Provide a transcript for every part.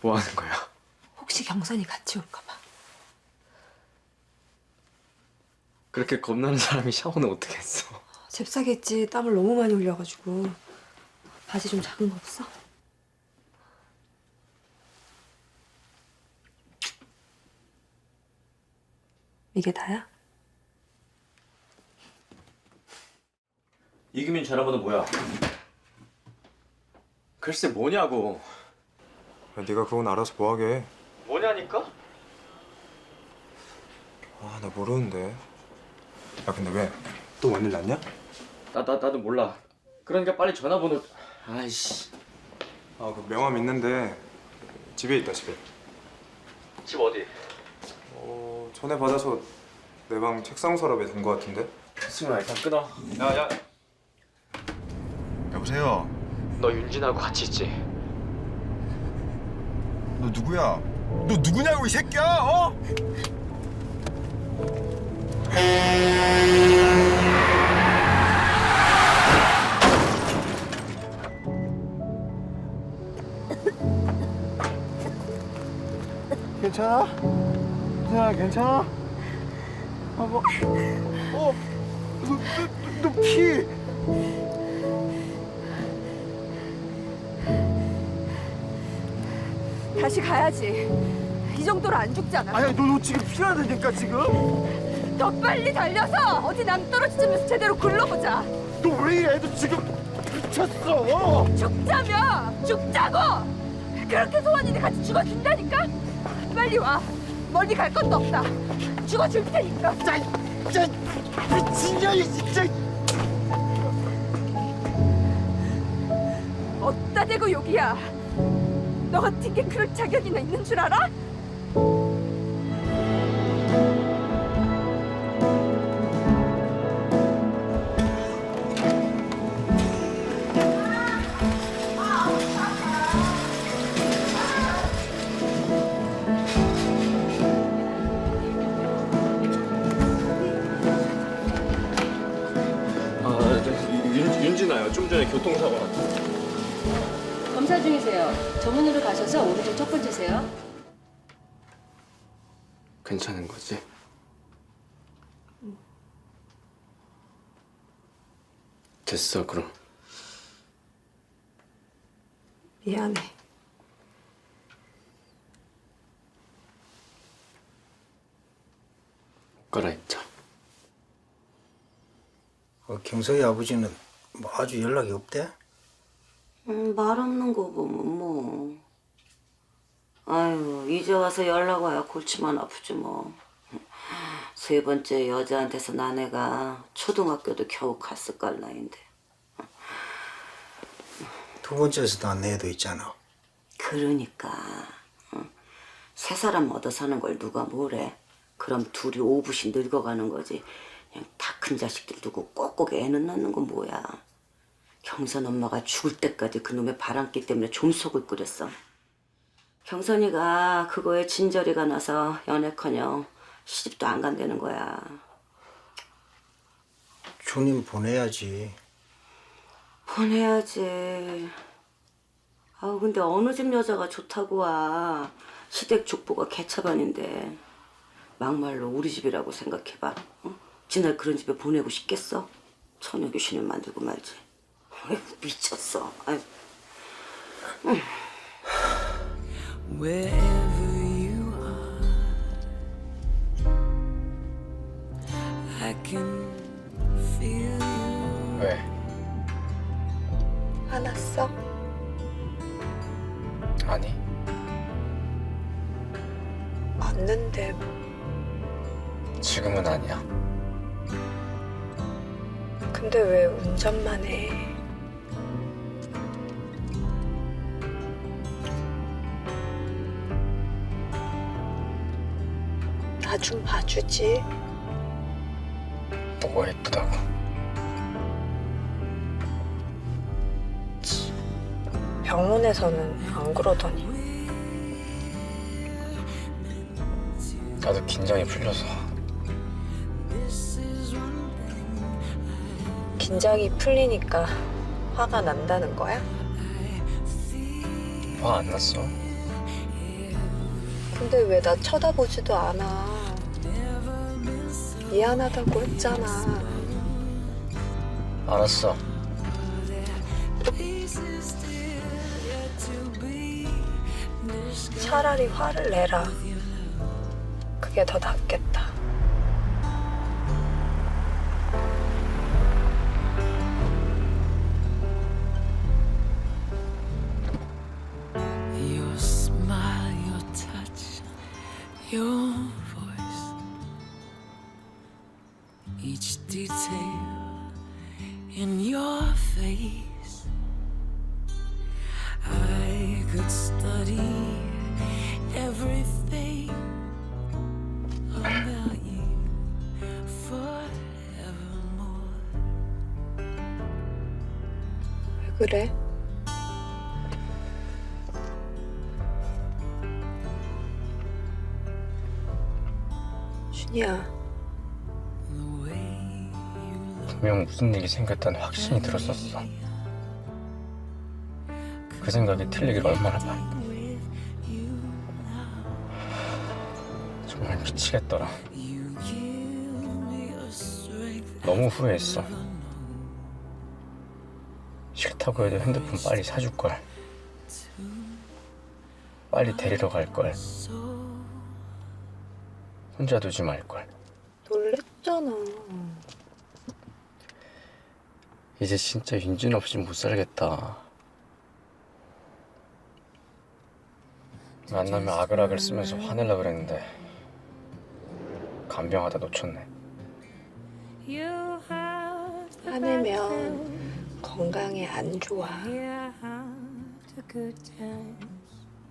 뭐 하는 거야? 혹시 경선이 같이 올까 봐. 그렇게 겁나는 사람이 샤워는 어떻게 했어? 잽싸겠지. 땀을 너무 많이 흘려가지고. 바지 좀 작은 거 없어? 이게 다야? 이금민 전화번호 뭐야? 글쎄 뭐냐고. 야, 네가 그건 알아서 뭐하게 뭐냐니까? 아 나 모르는데 야 근데 왜? 또 원일 났냐? 나, 나 나도 몰라. 그러니까 빨리 전화번호. 아이씨. 아 그 명함 있는데 집에 있다 집에 집 어디? 어 전에 받아서 내 방 책상 서랍에 둔 거 같은데 승훈아 일단 끊어. 야 야 여보세요 너 윤진하고 같이 있지? 너 누구야? 너 누구냐고 이 새끼야 어? 괜찮아? 괜찮아, 괜찮아? 아, 뭐, 어, 너, 너, 너 피. 다시 가야지. 이 정도로 안 죽잖아. 아니, 너, 너 지금 피나다니까, 지금? 더 빨리 달려서 어디 낭떠러지면서 제대로 굴러보자. 너 왜 이래? 너 지금 미쳤어. 죽자며! 죽자고! 그렇게 소원이네 같이 죽어준다니까? 빨리 와. 멀리 갈 것도 없다. 죽어줄 테니까. 짜, 짜, 미친년이 진짜. 어디다 대고 욕이야. 너 같은 게 그럴 자격이나 있는 줄 알아? 아, 저, 윤, 윤진아요. 좀 전에 교통사고 났다. 검사 중이세요. 정문으로 가셔서 오른쪽 첫 번째세요. 괜찮은 거지? 됐어 그럼. 미안해. 옷 갈아입자. 어, 경석이 아버지는 뭐 아주 연락이 없대? 음, 말 없는 거 보면 뭐. 아유, 이제 와서 연락 와야 골치만 아프지 뭐. 세 번째 여자한테서 난 애가 초등학교도 겨우 갔을 깔 나인데. 두 번째에서도 안 내도 있잖아. 그러니까. 응. 새 사람 얻어 사는 걸 누가 뭐래. 그럼 둘이 오붓이 늙어가는 거지. 그냥 다 큰 자식들 두고 꼭꼭 애는 낳는 건 뭐야. 경선 엄마가 죽을 때까지 그놈의 바람기 때문에 좀속을 끓였어. 경선이가 그거에 진저리가 나서 연애커녕 시집도 안 간다는 거야. 주님 보내야지. 보내야지. 아우 근데 어느 집 여자가 좋다고 와. 시댁 족보가 개차반인데 막말로 우리 집이라고 생각해봐. 어? 지날 그런 집에 보내고 싶겠어? 처녀 귀신을 만들고 말지. 미쳤어. 아이고. Wherever you are, I can feel you. 왜? 화났어? 아니. 맞는데 지금은 아니야. 근데 왜 운전만 해? 좀 봐주지. 뭐가 예쁘다고. 병원에서는 안 그러더니. 나도 긴장이 풀려서. 긴장이 풀리니까 화가 난다는 거야? 화 안 났어. 근데 왜 나 쳐다보지도 않아? 미안하다고 했잖아. 알았어. 차라리 화를 내라. 그게 더 낫겠다. your voice. Each detail in your face. I could study everything about you forevermore. 왜 그래? 야, 분명 무슨 일이 생겼다는 확신이 들었었어. 그 생각이 틀리길 얼마나 바랬다. 정말 미치겠더라. 너무 후회했어. 싫다고 해도 핸드폰 빨리 사줄 걸. 빨리 데리러 갈 걸. 혼자 두지 말 걸. 놀랬잖아. 이제 진짜 윤진 없이 못 살겠다. 만나면 아글아글 쓰면서 화낼라 그랬는데 간병하다 놓쳤네. 화내면 건강에 안 좋아.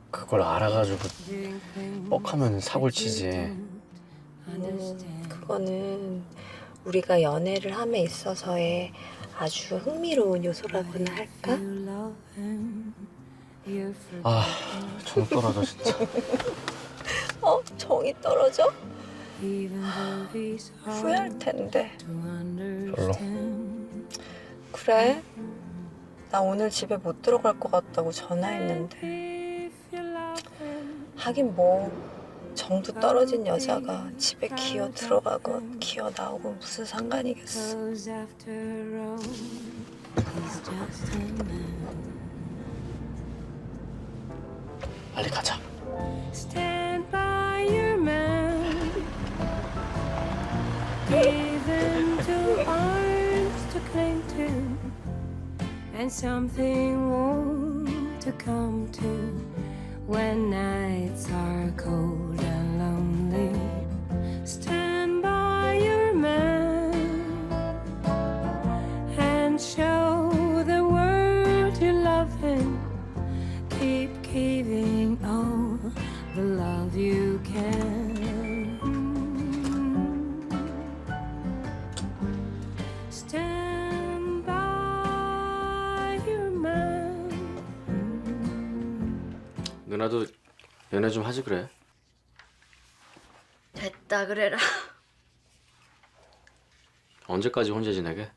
그걸 알아가지고 뻑하면 사골 치지. 음, 그거는 우리가 연애를 함에 있어서의 아주 흥미로운 요소라고나 할까? 아, 정 떨어져 진짜. 어? 정이 떨어져? 후회할 텐데. understand. 그래? 나 오늘 집에 못 들어갈 것 같다고 전화했는데. 하긴 뭐 정도 떨어진 여자가 집에 기어 들어가건 기어 나오건 무슨 상관이겠어. 빨리 가자. when nights are colder. 좀 하지 그래. 됐다 그래라. 언제까지 혼자 지내게?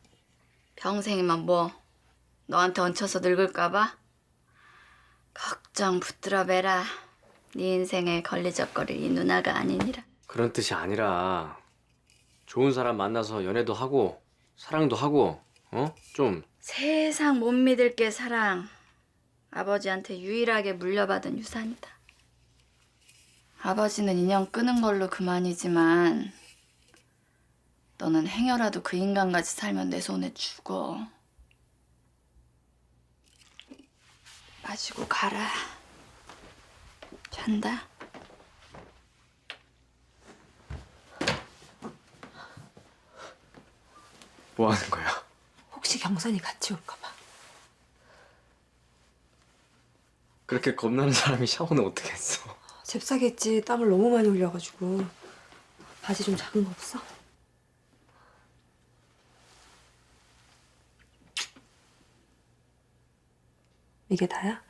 평생이면 뭐 너한테 얹혀서 늙을까봐? 걱정 붙들어 매라. 네 인생에 걸리적거릴 이 누나가 아니니라. 그런 뜻이 아니라 좋은 사람 만나서 연애도 하고 사랑도 하고 어? 좀 세상 못 믿을 게 사랑. 아버지한테 유일하게 물려받은 유산이다. 아버지는 인연 끊은 걸로 그만이지만 너는 행여라도 그 인간같이 살면 내 손에 죽어. 마시고 가라. 잔다. 뭐 하는 거야? 혹시 경선이 같이 올까 봐. 그렇게 겁나는 사람이 샤워는 어떻게 했어? 잽싸겠지. 땀을 너무 많이 흘려가지고. 바지 좀 작은 거 없어? 이게 다야?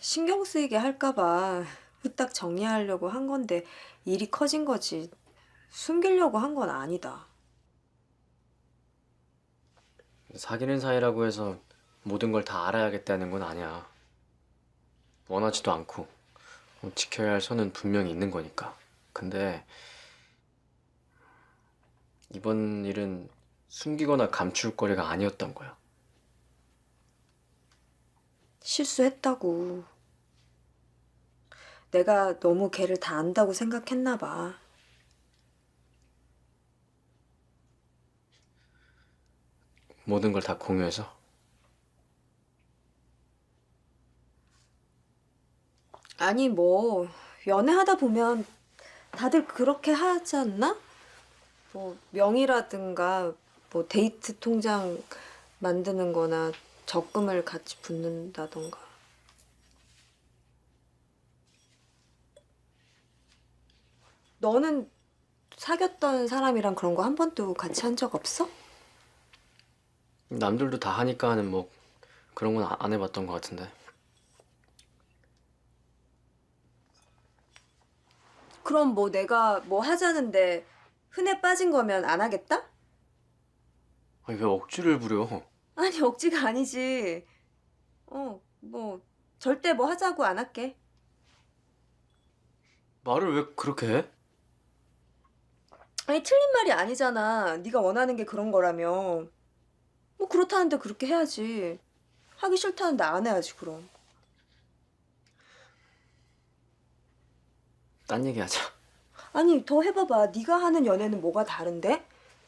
신경 쓰이게 할까봐 후딱 정리하려고 한 건데 일이 커진 거지. 숨기려고 한 건 아니다. 사귀는 사이라고 해서 모든 걸 다 알아야겠다는 건 아니야. 원하지도 않고 뭐 지켜야 할 선은 분명히 있는 거니까. 근데 이번 일은 숨기거나 감출 거리가 아니었던 거야. 실수했다고. 내가 너무 걔를 다 안다고 생각했나 봐. 모든 걸 다 공유해서 아니 뭐 연애하다 보면 다들 그렇게 하지 않나? 뭐 명의라든가 뭐 데이트 통장 만드는 거나 적금을 같이 붓는다던가. 너는 사귀었던 사람이랑 그런 거 한 번도 같이 한 적 없어? 남들도 다 하니까는 뭐 그런 건 안 해봤던 것 같은데. 그럼 뭐 내가 뭐 하자는데 흔해 빠진 거면 안 하겠다? 아니 왜 억지를 부려? 아니 억지가 아니지. 어, 뭐 절대 뭐 하자고 안 할게. 말을 왜 그렇게 해? 아니 틀린 말이 아니잖아. 네가 원하는 게 그런 거라며. 뭐 그렇다는데 그렇게 해야지. 하기 싫다는데 안 해야지 그럼. 딴 얘기하자. 아니 더 해봐봐. 네가 하는 연애는 뭐가 다른데?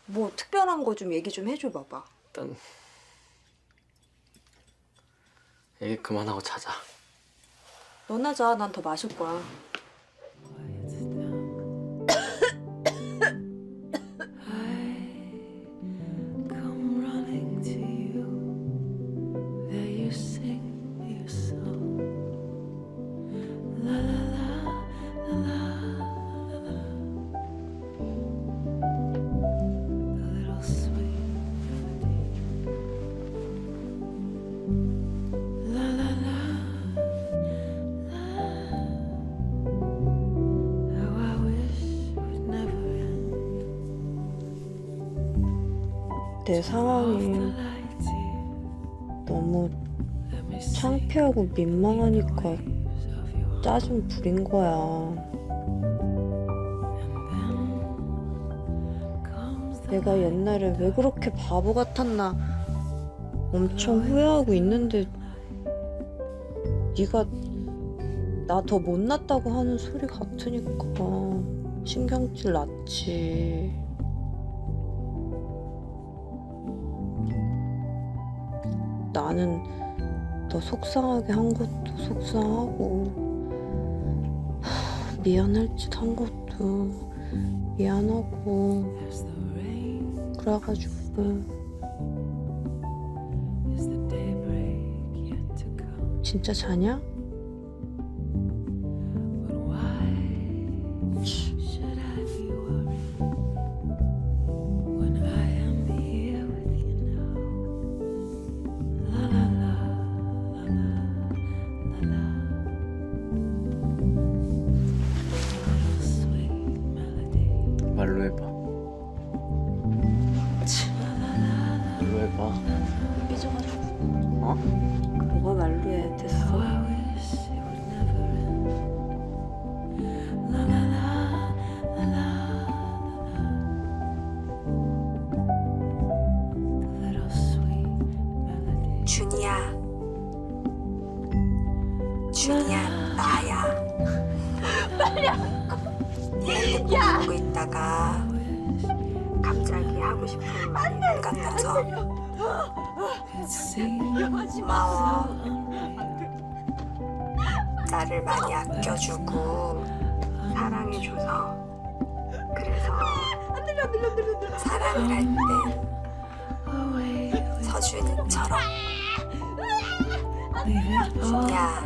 뭐 특별한 거 좀 얘기 좀 해줘 봐봐. 일단 얘기 그만하고 자자. 너나 자. 난 더 마실 거야. 내 상황이. 너무 창피하고 민망하니까 짜증 부린 거야. 내가 옛날에 왜 그렇게 바보 같았나 엄청 후회하고 있는데 네가 나 더 못났다고 하는 소리 같으니까 신경질 났지. 나는 너 속상하게 한 것도 속상하고 하, 미안할 짓 한 것도 미안하고 그래가지고. 진짜 자냐? 어? 뭐가 말 고마워. 나를 많이 아껴주고 사랑해줘서 그래서 사랑을 할 때 서준이처럼 야.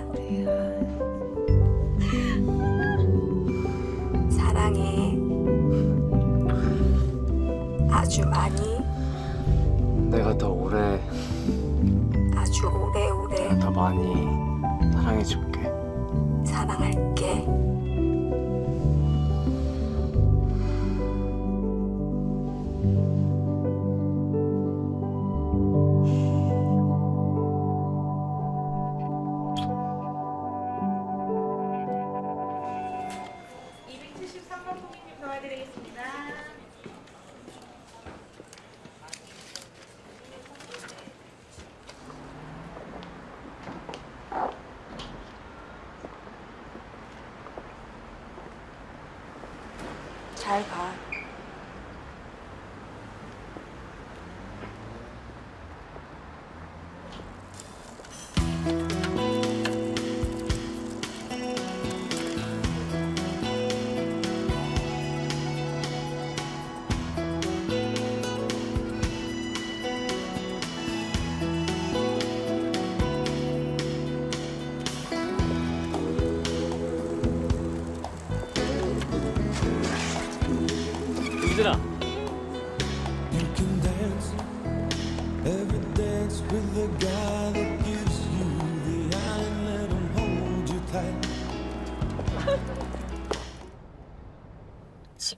사랑해 아주 많이 내가 더 오래, 오래오래 내가 더 많이 사랑해줄게. 사랑할게 잘 가.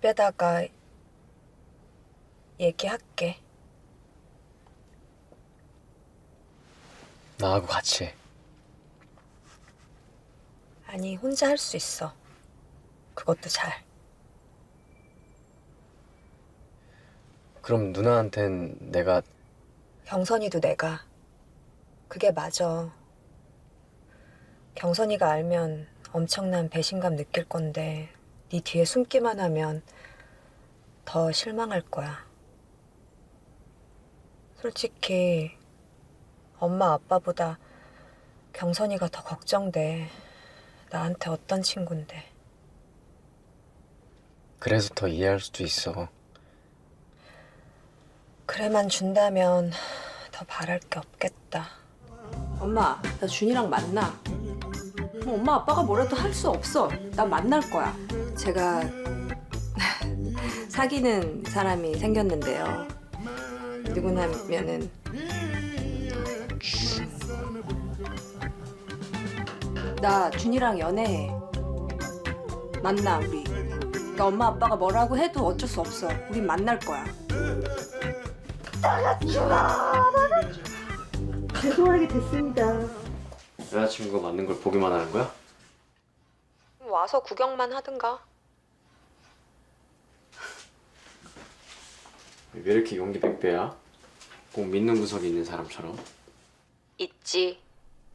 집에다가 얘기할게. 나하고 같이 해. 아니, 혼자 할 수 있어. 그것도 잘. 그럼 누나한텐 내가 경선이도 내가. 그게 맞아. 경선이가 알면 엄청난 배신감 느낄 건데 네 뒤에 숨기만 하면 더 실망할 거야. 솔직히 엄마 아빠보다 경선이가 더 걱정돼. 나한테 어떤 친구인데. 그래서 더 이해할 수도 있어. 그래만 준다면 더 바랄 게 없겠다. 엄마, 나 준이랑 만나. 뭐 엄마 아빠가 뭐라도 할 수 없어. 난 만날 거야. 제가 사귀는 사람이 생겼는데요. 누구냐면은 나 준이랑 연애해. 만나 우리. 그러니까 엄마 아빠가 뭐라고 해도 어쩔 수 없어. 우린 만날 거야. 죄송하게 됐습니다. 여자친구가 맞는 걸 보기만 하는 거야? 와서 구경만 하든가. 왜 이렇게 용기 백배야? 꼭 믿는 구석이 있는 사람처럼. 있지.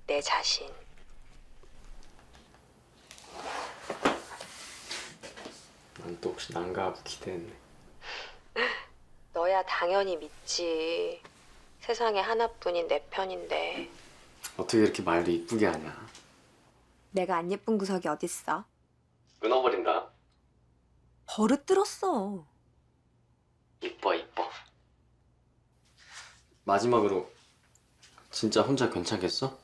내 자신. 난 또 혹시 난가 하고 기대했네. 너야 당연히 믿지. 세상에 하나뿐인 내 편인데. 어떻게 이렇게 말도 이쁘게 하냐? 내가 안 예쁜 구석이 어딨어? 끊어버린다. 버릇 들었어. 이뻐 이뻐. 마지막으로 진짜 혼자 괜찮겠어?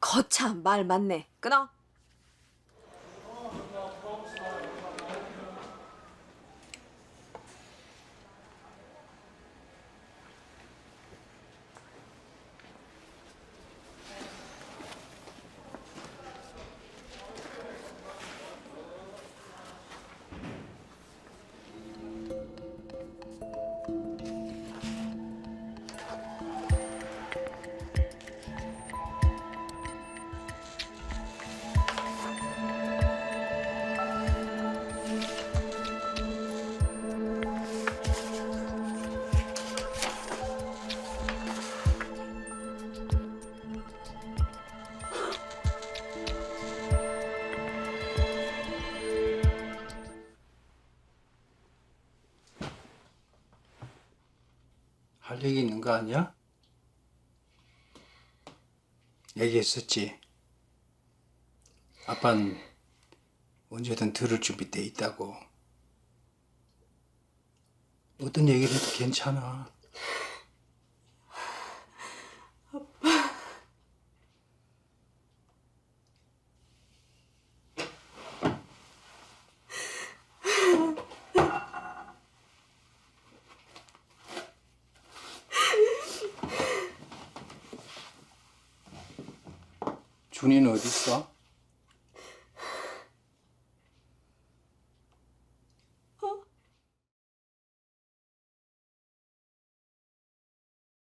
거참 말 맞네. 끊어. 할 얘기 있는 거 아니야? 얘기했었지. 아빠는 언제든 들을 준비 돼 있다고. 어떤 얘기를 해도 괜찮아. l'histoire.